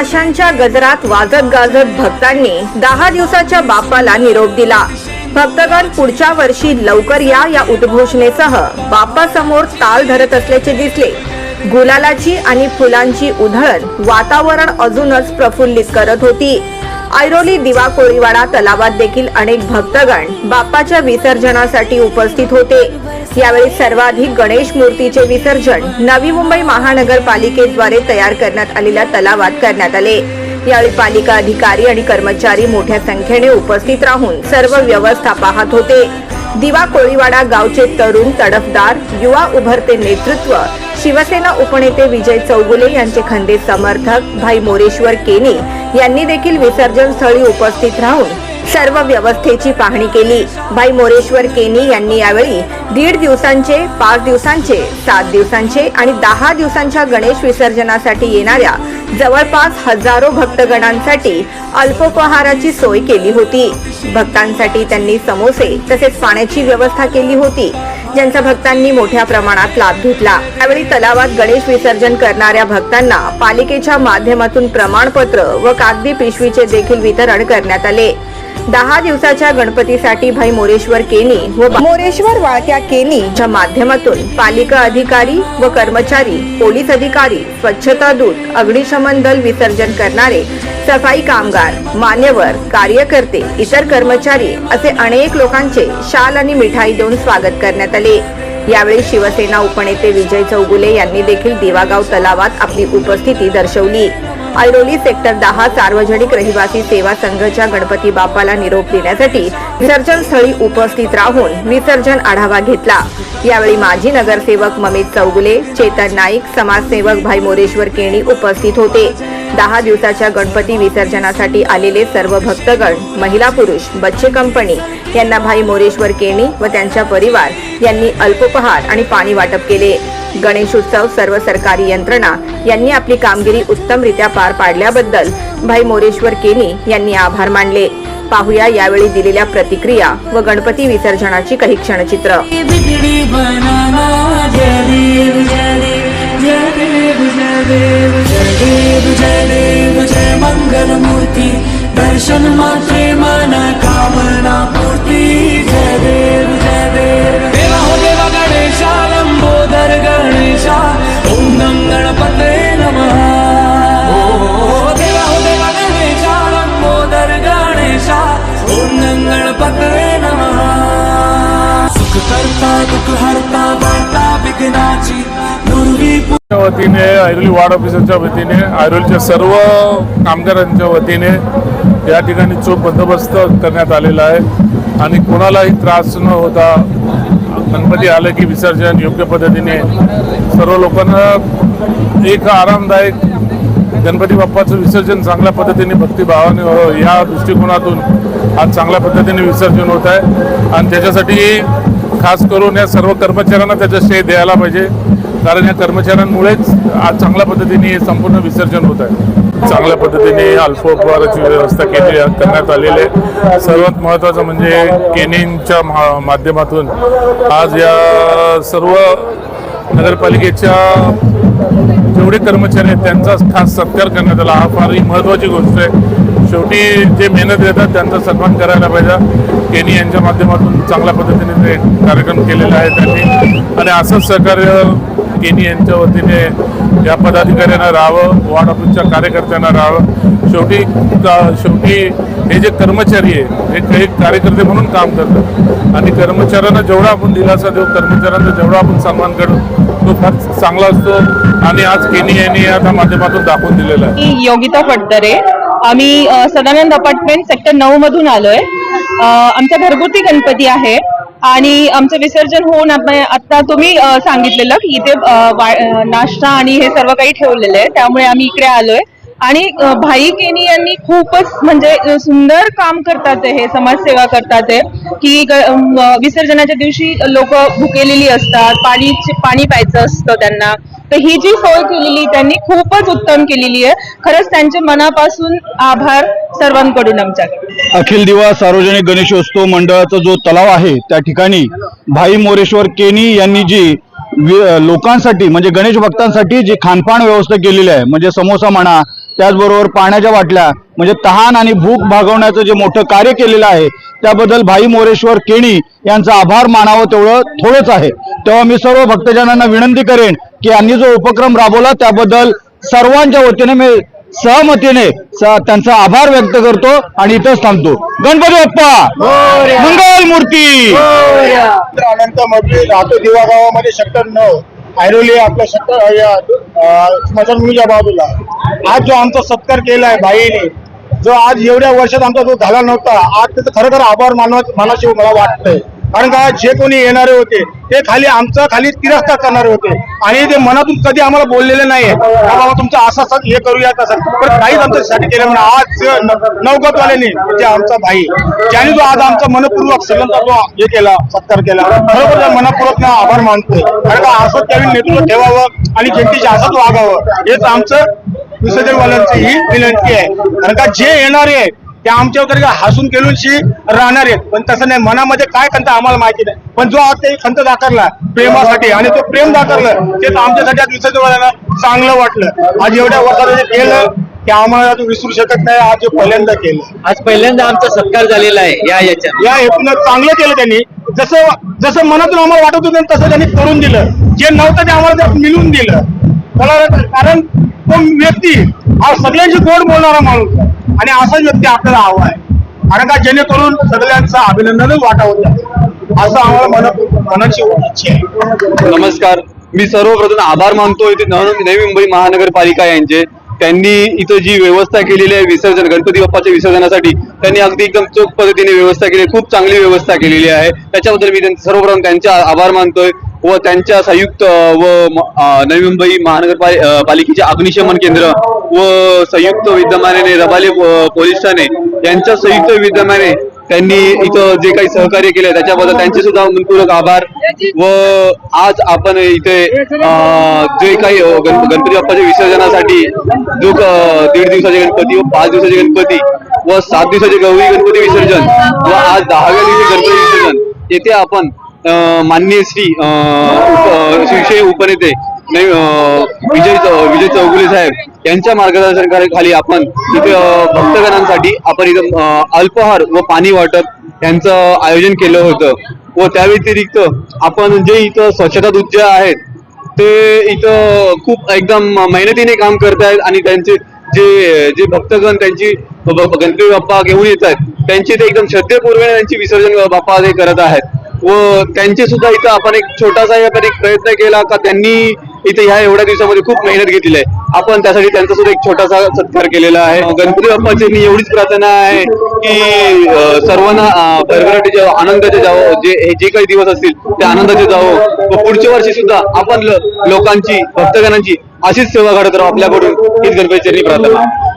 माशांच्या गजरात वाजत गाजत भक्तांनी दहा दिवसाच्या बाप्पाला निरोप दिला. भक्तगण पुढच्या वर्षी लवकर या या उद्घोषणेसह बाप्पासमोर ताल धरत असल्याचे दिसले. गुलालाची आणि फुलांची उधळण वातावरण अजूनच प्रफुल्लित करत होती. ऐरोली दिवा कोळीवाडा तलावात देखील अनेक भक्तगण बाप्पाच्या विसर्जनासाठी उपस्थित होते. यावेळी सर्वाधिक गणेश मूर्तीचे विसर्जन नवी मुंबई महानगरपालिकेद्वारे तयार करण्यात आलेल्या तलावात करण्यात आले. यावेळी पालिका अधिकारी आणि कर्मचारी मोठ्या संख्येने उपस्थित राहून सर्व व्यवस्था पाहत होते. दिवा कोळीवाडा गावचे तरुण तडफदार युवा उभरते नेतृत्व शिवसेना उपनेते विजय चौगुले यांचे खंदे समर्थक भाई मोरेश्वर केनी यांनी देखील विसर्जन स्थळी उपस्थित राहून सर्व व्यवस्थेची पाहणी केली. भाई मोरेश्वर केनी यांनी यावेळी दीड दिवसांचे पाच दिवसांचे सात दिवसांचे आणि दहा दिवसांच्या गणेश विसर्जनासाठी येणाऱ्या जवळपास हजारो भक्तगणांसाठी अल्पोपहाराची सोय केली होती. भक्तांसाठी त्यांनी समोसे तसेच पाण्याची व्यवस्था केली होती. ज्यांचा भक्तांनी मोठ्या प्रमाणात लाभ घेतला. यावेळी तलावात गणेश विसर्जन करणाऱ्या भक्तांना पालिकेच्या माध्यमातून प्रमाणपत्र व कागदी पिशवीचे देखील वितरण करण्यात आले. दहा दिवसाच्या गणपतीसाठी भाई मोरेश्वर केनी व मोरेश्वर वाळक्या केनीच्या माध्यमातून पालिका अधिकारी व कर्मचारी पोलीस अधिकारी स्वच्छता दूत अग्निशमन दल विसर्जन करणारे सफाई कामगार मान्यवर कार्यकर्ते इतर कर्मचारी असे अनेक लोकांचे शाल आणि मिठाई देऊन स्वागत करण्यात आले. यावेळी शिवसेना उपनेते विजय चौगुले यांनी देखील दिवागाव तलावात आपली उपस्थिती दर्शवली. ऐरोली सेक्टर दहा सार्वजनिक रहिवासी सेवा संघाच्या गणपती बाप्पाला निरोप देण्यासाठी विसर्जन स्थळी उपस्थित राहून विसर्जन आढावा घेतला. यावेळी माजी नगरसेवक ममित चौगुले चेतन नाईक समाजसेवक भाई मोरेश्वर केणी उपस्थित होते. दहा दिवसाच्या गणपती विसर्जनासाठी आलेले सर्व भक्तगण महिला पुरुष बच्चे कंपनी यांना भाई मोरेश्वर केणी व त्यांच्या परिवार यांनी अल्पोपहार आणि पाणी वाटप केले. गणेशोत्सव सर्व सरकारी यंत्रणा यांनी आपली कामगिरी उत्तमरित्या पार पाडल्याबद्दल भाई मोरेश्वर केनी यांनी आभार मानले पाहुया यावेळी दिलेल्या प्रतिक्रिया व गणपती विसर्जनाची काही क्षणचित्र दर्शन मात्रे जय कामना गणपते नमः। ओ देवा हो देवा गणेशा लंबोदर गणेशा ओम गणपते नमः। सुख करता दुःख हरता वार्ता विघ्नाची वतीने ऐरोली वार्ड ऑफिसरच्या वतीने ऐरोलीच्या सर्व कामगारांच्या वतीने या ठिकाणी चोख बंदोबस्त करण्यात आलेला आहे. आणि कोणालाही त्रास न होता गणपती आलं की विसर्जन योग्य पद्धतीने सर्व लोकांना एक आरामदायक गणपती बाप्पाचं विसर्जन चांगल्या पद्धतीने भक्तिभावाने हो या दृष्टिकोनातून आज चांगल्या पद्धतीने विसर्जन होत आहे. आणि त्याच्यासाठी खास करून या सर्व कर्मचाऱ्यांना त्याचं श्रेय द्यायला पाहिजे. कारण या कर्मचाऱ्यांमुळेच आज चांगल्या पद्धतीने हे संपूर्ण विसर्जन होत आहे. चांगल्या पद्धतीने अल्पोपहाराची व्यवस्था केली करण्यात आलेली आहे. सर्वात महत्त्वाचं म्हणजे केनिंगच्या मा माध्यमातून आज या सर्व नगरपालिकेच्या जेवढे कर्मचारी आहेत त्यांचा खास सत्कार करण्यात आला. हा फार ही महत्त्वाची गोष्ट आहे. शेवटी जे मेहनत घेतात त्यांचा सन्मान करायला पाहिजे. केनी यांच्या माध्यमातून चांगल्या पद्धतीने ते कार्यक्रम केलेला आहे त्यांनी. आणि असंच सहकार्य केनी यांच्या वतीने या पदाधिकाऱ्यांना राहावं वॉर्ड ऑफिसच्या कार्यकर्त्यांना राहावं. शेवटी का- शेवटी हे जे कर्मचारी आहे हे एक कार्यकर्ते म्हणून काम करतात. आणि कर्मचाऱ्यांना जेवढा आपण दिलासा देऊ कर्मचाऱ्यांचा जेवढा आपण सन्मान करू तो फार चांगला असतो. आणि आज केनी यांनी आता माध्यमातून दाखवून दिलेला आहे. योगिता फटदरे आम्ही सदानंद अपार्टमेंट सेक्टर नऊ मधून आलोय. आमच्या आमचा घरगुती गणपती आहे. आणि आमचं विसर्जन होऊन आता तुम्ही सांगितलेलं की इथे नाश्ता आणि हे सर्व काही ठेवलेलं आहे. त्यामुळे आम्ही इकडे आलोय. आणि भाई केनी यांनी खूपच म्हणजे सुंदर काम करतात हे समाजसेवा करतात हे. की विसर्जनाच्या दिवशी लोक भुकेलेली असतात पाणी पाणी प्यायचं असतं त्यांना. तर ही जी सोय केलेली त्यांनी खूपच उत्तम केलेली आहे. खरंच त्यांचे मनापासून आभार. सर्वांकडून आमच्याकडे अखिल दिवा सार्वजनिक गणेशोत्सव मंडळाचा जो तलाव आहे त्या ठिकाणी भाई मोरेश्वर केनी यांनी जी लोकांसाठी म्हणजे गणेश भक्तांसाठी जी खानपान व्यवस्था केलेली आहे म्हणजे समोसा म्हणा त्याचबरोबर पाण्याच्या बाटल्या म्हणजे तहान आणि भूक भागवण्याचं जे मोठं कार्य केलेलं आहे त्याबद्दल भाई मोरेश्वर केणी यांचा आभार मानावं तेवढं थोडंच आहे. तेव्हा मी सर्व भक्तजनांना विनंती करेन की यांनी जो उपक्रम राबवला त्याबद्दल सर्वांच्या वतीने मी सहमतीने स- त्यांचा आभार व्यक्त करतो आणि इथंच थांबतो. गणपती बाप्पा! मंगल मूर्ती! अनंत मधली राहतो दिवा गावामध्ये सेक्टर नऊ ऐरोली आपल्या सेक्टर स्मशानभूमीच्या बाजूला. आज जो आमचा सत्कार केला आहे बाईने जो आज एवढ्या वर्षात आमचा जो झाला नव्हता आज त्याचा खरोखर आभार मानव मानाशिव मला वाटतंय. कारण का जे कोणी येणारे होते ते खाली आमचा खाली तिरस्कार करणारे होते. आणि ते मनातून कधी आम्हाला बोललेले नाहीये. का बाबा तुमचा असा हे करूया तसं पण काहीच आमच्यासाठी केलं म्हणून आज न- नवगतवाल्याने म्हणजे आमचा भाई ज्याने जो आज आमचा मनपूर्वक सगळ्यांचा जो हे केला सत्कार केला बरोबर मनपूर्वक आभार मानतोय कारण का असं त्यावेळी नेतृत्व ठेवावं आणि जनतेशी असंच वागावं हेच आमचं विसर्जनवाल्यांची ही विनंती आहे. कारण का जे येणारे आहेत ते आमच्यावर हसून केलूनशी राहणार आहेत. पण तसं नाही मनामध्ये काय खंत आम्हाला माहिती नाही. पण जो आज ते खंत दाखवला प्रेमासाठी आणि तो प्रेम दाखवलं तेच आमच्यासाठी आज विसर्जनवाल्यांना चांगलं वाटलं. आज एवढ्या वर्षात जे केलं ते आम्हाला आज विसरू शकत नाही. आज जे पहिल्यांदा केलं. आज पहिल्यांदा आमचा सत्कार झालेला आहे या याच्यात. या हेतून चांगलं केलं त्यांनी. जसं जसं मनातून आम्हाला वाटत होतं तसं त्यांनी करून दिलं. जे नव्हतं ते आम्हाला त्यात मिळून दिलं. कारण तो व्यक्ती हा सगळ्यांशी गोड बोलणारा माणूस आहे. आणि असाच व्यक्ती आपल्याला हवा आहे. कारण का जेणेकरून सगळ्यांचं अभिनंदनच वाटावं असं आम्हाला मना मनाची इच्छा आहे. नमस्कार. मी सर्वप्रथम आभार मानतो इथे नवी मुंबई महानगरपालिका यांचे. त्यांनी इथं जी व्यवस्था केलेली आहे विसर्जन गणपती बाप्पाच्या विसर्जनासाठी त्यांनी अगदी एकदम चोख पद्धतीने व्यवस्था केली खूप चांगली व्यवस्था केलेली आहे. त्याच्याबद्दल मी त्यांचे सर्वप्रथम त्यांचा आभार मानतोय व त्यांच्या संयुक्त व नवी मुंबई महानगरपालिकेचे पालिकेचे अग्निशमन केंद्र व संयुक्त विद्यमाने रबाले पोलीस पोलीस ठाणे यांच्या संयुक्त विद्यमाने त्यांनी इथं जे काही सहकार्य केलं त्याच्याबद्दल त्यांचे सुद्धा मनपूर्वक आभार व आज आपण इथे अं, जे काही गणपती बाप्पाच्या विसर्जनासाठी जो दीड दिवसाचे गणपती व पाच दिवसाचे गणपती व सात दिवसाचे गौरी गणपती विसर्जन व आज दहाव्या दिवशी गणपती विसर्जन. येथे आपण माननीय श्री शिवशाही उपनेते विजय विजय चौगुले साहेब यांच्या मार्गदर्शनाखाली आपण इथे भक्तगणांसाठी आपण इथं अल्पहार व पाणी वाटप यांचं आयोजन केलं होतं. व त्या व्यतिरिक्त आपण जे इथं स्वच्छता दूत जे आहेत ते इथं खूप एकदम मेहनतीने काम करत आहेत आणि त्यांचे जे जे भक्तगण त्यांची गणपती बाप्पा घेऊन येत आहेत त्यांची ते एकदम श्रद्धेपूर्वक त्यांची विसर्जन बाप्पा ते करत आहेत. व त्यांचे सुद्धा इथं आपण एक छोटासा आपण एक प्रयत्न केला का त्यांनी इथे ह्या एवढ्या दिवसामध्ये खूप मेहनत घेतली आहे. आपण त्यासाठी त्यांचा सुद्धा एक छोटासा सत्कार केलेला आहे. गणपती बाप्पाची मी एवढीच प्रार्थना आहे की सर्वांना अं, आनंदाचे जावं. जे हे जे काही दिवस असतील ते आनंदाचे जावं. व पुढच्या वर्षी सुद्धा आपण लोकांची भक्तगणांची अशीच सेवा घडत राहू आपल्याकडून. हीच गणपती प्रार्थना.